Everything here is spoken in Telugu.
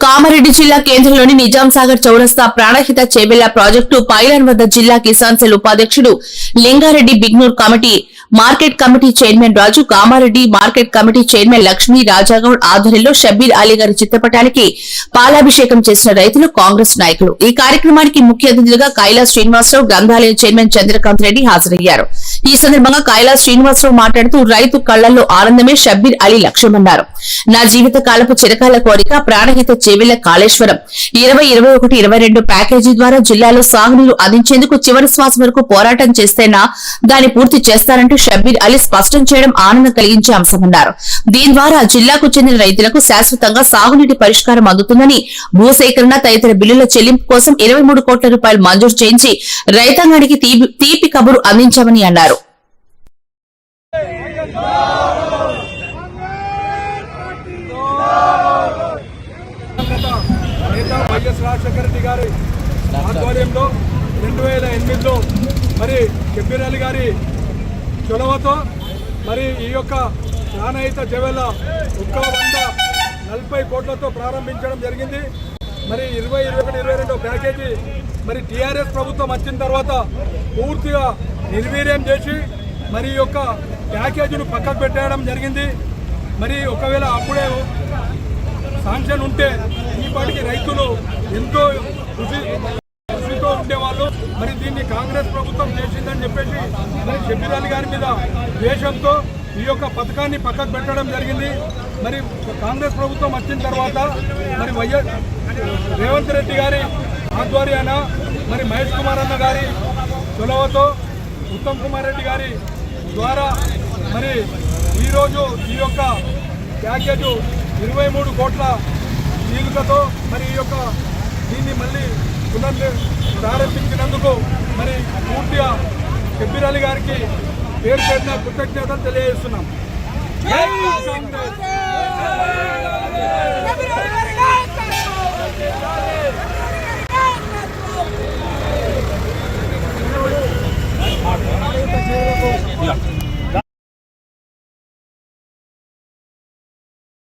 కామారెడ్డి జిల్లా కేంద్రంలోని నిజాం సాగర్ చౌరస్తా ప్రాణహిత చేబెళ్ళ ప్రాజెక్టు పైలాన్ వద్ద జిల్లా కిసాన్ సెల్ ఉపాధ్యక్షుడు Lingareddy Bignoor committee market committee chairman Raju Kamareddy market committee chairman Lakshmi Rajagoud ఆధ్వర్యంలో షబ్బీర్ అలీ గారి చిత్రపటానికి పాలాభిషేకం చేసిన రైతులు కాంగ్రెస్ నాయకులు. ఈ కార్యక్రమానికి ముఖ్య అతిథులుగా కైలాస్ శ్రీనివాసరావు గ్రంథాలయ చైర్మన్ చంద్రకాంత్ రెడ్డి హాజరయ్యారు. ఈ సందర్భంగా కైలాస్ శ్రీనివాసరావు మాట్లాడుతూ రైతు కళ్ళలో ఆనందమే షబ్బీర్ అలీ లక్ష్యమన్నారు నా జీవిత కాలపు చిరకాల కోరిక ప్రాణహిత చేవెళ్ళ కాళేశ్వరం. ఇరవై ఇరవై ఒకటి ఇరవై రెండు ప్యాకేజీ ద్వారా జిల్లాలో సాగునీరు అందించేందుకు చివరి శ్వాస వరకు పోరాటం చేస్తేనా దాన్ని పూర్తి చేస్తారంటూ షబ్బీర్ అలీ స్పష్టం చేయడం ఆనందం కలిగించే అంశమన్నారు. దీని ద్వారా జిల్లాకు చెందిన రైతులకు శాశ్వతంగా సాగునీటి పరిష్కారం అందుతుందని భూసేకరణ తదితర బిల్లుల చెల్లింపు కోసం ఇరవై మూడు కోట్ల రూపాయలు మంజూరు చేయించి రైతాంగానికి తీపి- తీపి కబురు అందించామని అన్నారు. వైఎస్ రాజశేఖర రెడ్డి గారి ఆధ్వర్యంలో రెండు వేల ఎనిమిదిలో మరి కెబ్బీర్ అలీ గారి చొలవతో మరి ఈ యొక్క ప్రాణహిత జవెల ఒక్క వంద నలభై కోట్లతో ప్రారంభించడం జరిగింది. మరి ఇరవై ఇరవై ఒకటి ఇరవై రెండో ప్యాకేజీ మరి టీఆర్ఎస్ ప్రభుత్వం వచ్చిన తర్వాత పూర్తిగా నిర్వీర్యం చేసి మరి ఈ యొక్క ప్యాకేజీని పక్కకు పెట్టేయడం జరిగింది. మరి ఒకవేళ అప్పుడే శాంక్షన్ ఉంటే ఈ పాటికి రైతులు ఎంతో కృషి ఉండేవాళ్ళు. మరి దీన్ని కాంగ్రెస్ ప్రభుత్వం చేసిందని చెప్పేసి మరి షబ్బీర్ అలీ గారి మీద ద్వేషంతో ఈ యొక్క పథకాన్ని పక్కకు పెట్టడం జరిగింది. మరి కాంగ్రెస్ ప్రభుత్వం వచ్చిన తర్వాత మరి వైఎస్ రేవంత్ రెడ్డి గారి ఆధ్వర్యాన మరి మహేష్ కుమార్ అన్న గారి చొలవతో ఉత్తమ్ కుమార్ రెడ్డి గారి ద్వారా మరి ఈరోజు ఈ యొక్క ప్యాకేజు ఇరవై మూడు కోట్ల చీలికతో మరి ఈ యొక్క దీన్ని మళ్ళీ పునర్ ప్రారంభించినందుకు మరి పూర్తిగా కబీర్ అలీ గారికి పేరు చేసిన కృతజ్ఞతలు తెలియజేస్తున్నాం.